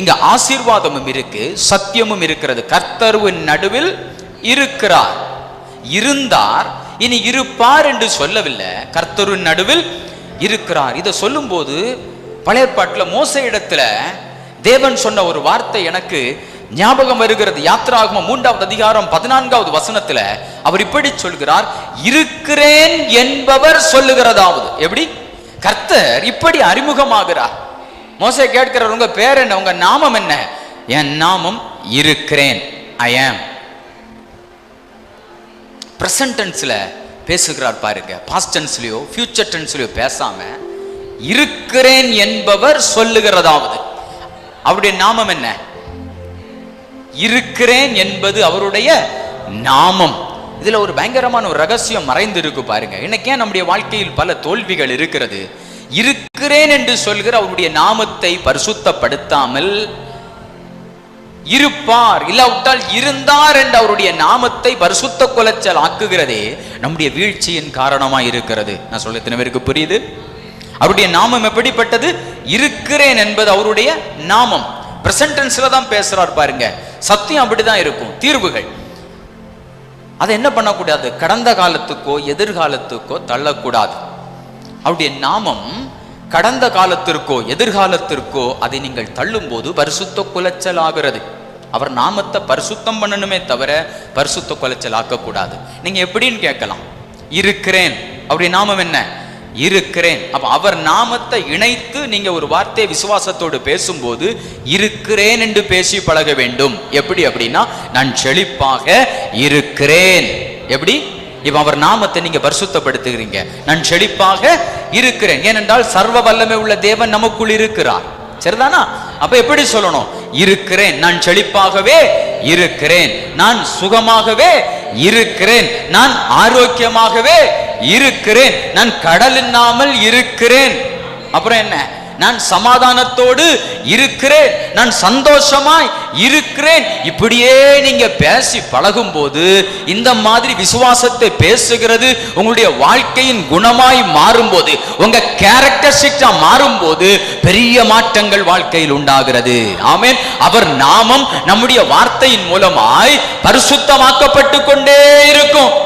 இங்க ஆசீர்வாதமும் இருக்கு சத்தியமும் இருக்கிறது. கர்த்தருவின் நடுவில் இருக்கிறார். இருந்தார். இனி இருப்பார் என்று சொல்லவில்லை. கர்த்தருவின் நடுவில் இருக்கிறார். இதை சொல்லும்போது பழையபாட்டுல மோச இடத்துல தேவன் சொன்ன ஒரு வார்த்தை எனக்கு ஞாபகம் வருகிறது. யாத்ராகமம் மூன்றாவது அதிகாரம் பதினான்காவது வசனத்துல அவர் இப்படி சொல்கிறார் இருக்கிறேன் என்பவர் சொல்லுகிறதாவது. எப்படி? கர்த்தர் இப்படி அறிமுகமாகிறார். மோசை கேட்கிறார் உங்க பேர் என்ன? உங்க நாமம் என்ன? என் நாமம் இருக்கிறேன். ஐ ஆம் பிரசன்டென்ஸில் பேசுகிறார் பாருங்க. பாஸ்ட் டென்ஸ்லையோ ஃபியூச்சர் டென்ஸ்லயோ பேசாம இருக்கிறேன் என்பவர் சொல்லுகிறதாவது. அவருடைய நாமம் என்ன? இருக்கிறேன் என்பது அவருடைய நாமம். இதுல ஒரு பயங்கரமான ஒரு ரகசியம் மறைந்து இருக்கு பாருங்க. இன்னைக்கே ஏன் நம்முடைய வாழ்க்கையில் பல தோல்விகள் இருக்கிறது? இருக்கிறேன் என்று சொல்கிற அவருடைய நாமத்தை பரிசுத்தப்படுத்தாமல் இருப்பார். இல்லாவிட்டால் இருந்தார் என்று அவருடைய நாமத்தை பரிசுத்த குலைச்சல் ஆக்குகிறதே நம்முடைய வீழ்ச்சியின் காரணமா இருக்கிறது. நான் சொல்ல எத்தனை பேருக்கு புரியுது? அவருடைய நாமம் எப்படிப்பட்டது? இருக்கிறேன் என்பது அவருடைய நாமம். பிரசன்டென்ஸ்ல தான் பேசுறார் பாருங்க. சத்தியம் அப்படிதான் இருக்கும். தீர்வுகள். அதை என்ன பண்ணக்கூடாது? கடந்த காலத்துக்கோ எதிர்காலத்துக்கோ தள்ளக்கூடாது. அவருடைய நாமம் கடந்த காலத்திற்கோ எதிர்காலத்திற்கோ அதை நீங்கள் தள்ளும்போது பரிசுத்த குலைச்சல் ஆகிறது அவர் நாமத்தை பரிசுத்தம் பண்ணணுமே தவிர பரிசுத்த குலைச்சல் ஆக்கக்கூடாது நீங்க எப்படின்னு கேட்கலாம். இருக்கிறேன். அவருடைய நாமம் என்ன? இருக்கிறேன். அப்ப அவர் நாமத்தை இணைத்து நீங்க ஒரு வார்த்தையை விசுவாசத்தோடு பேசும்போது இருக்கிறேன் என்று பேசி பழக வேண்டும். எப்படி அப்படின்னா நான் செழிப்பாக இருக்கிறேன். எப்படி? இப்ப அவர் நாமத்தை நீங்க பரிசுத்தப்படுத்துகிறீங்க. நான் செழிப்பாக இருக்கிறேன். ஏனென்றால் சர்வ வல்லமை உள்ள தேவன் நமக்குள் இருக்கிறார். சரிதானா? அப்ப எப்படி சொல்லணும்? இருக்கிறேன். நான் செழிப்பாகவே இருக்கிறேன். நான் சுகமாகவே இருக்கிறேன். நான் ஆரோக்கியமாகவே இருக்கிறேன். நான் கடல் இல்லாமல் இருக்கிறேன். அப்புறம் என்ன? நான் சமாதானத்தோடு இருக்கிறேன். நான் சந்தோஷமாய் இருக்கிறேன். இப்படியே நீங்க பேசி பழகும் போது இந்த மாதிரி விசுவாசத்தை பேசுகிறது உங்களுடைய வாழ்க்கையின் குணமாய் மாறும்போது உங்க கேரக்டரிஸ்டிக்ஸா மாறும்போது பெரிய மாற்றங்கள் வாழ்க்கையில் உண்டாகிறது. ஆமேன். அவர் நாமம் நம்முடைய வார்த்தையின் மூலமாய் பரிசுத்தமாக்கப்பட்டு கொண்டே இருக்கும்.